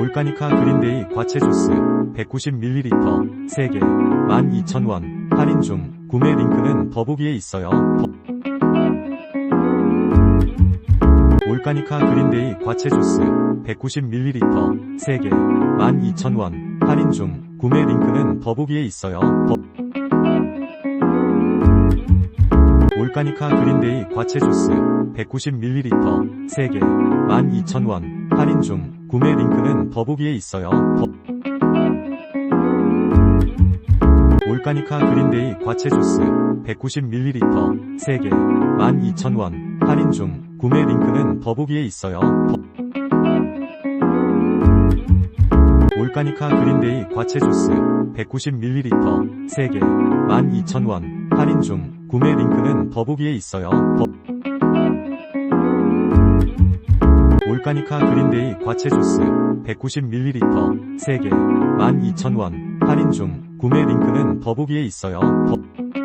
올가니카 그린데이 과채 주스 190ml 3개 12,000원. 할인 중. 구매 링크는 더보기에 있어요. 더- 올가니카 그린데이 과채 주스 190ml 3개 12,000원. 할인 중. 구매 링크는 더보기에 있어요. 더- 올가니카 그린데이 과채 주스 190ml 3개 12,000원. 할인 중 구매 링크는 더보기에 있어요. 더- 올가니카 그린데이 과채 주스 190ml 3개 12,000원 할인 중 구매 링크는 더보기에 있어요. 더- 올가니카 그린데이 과채 주스 190ml 3개 12,000원 할인 중 구매 링크는 더보기에 있어요. 더- 올가니카 그린데이 과채 주스 190ml 3개 12,000원 할인 중 구매 링크는 더보기에 있어요. 더-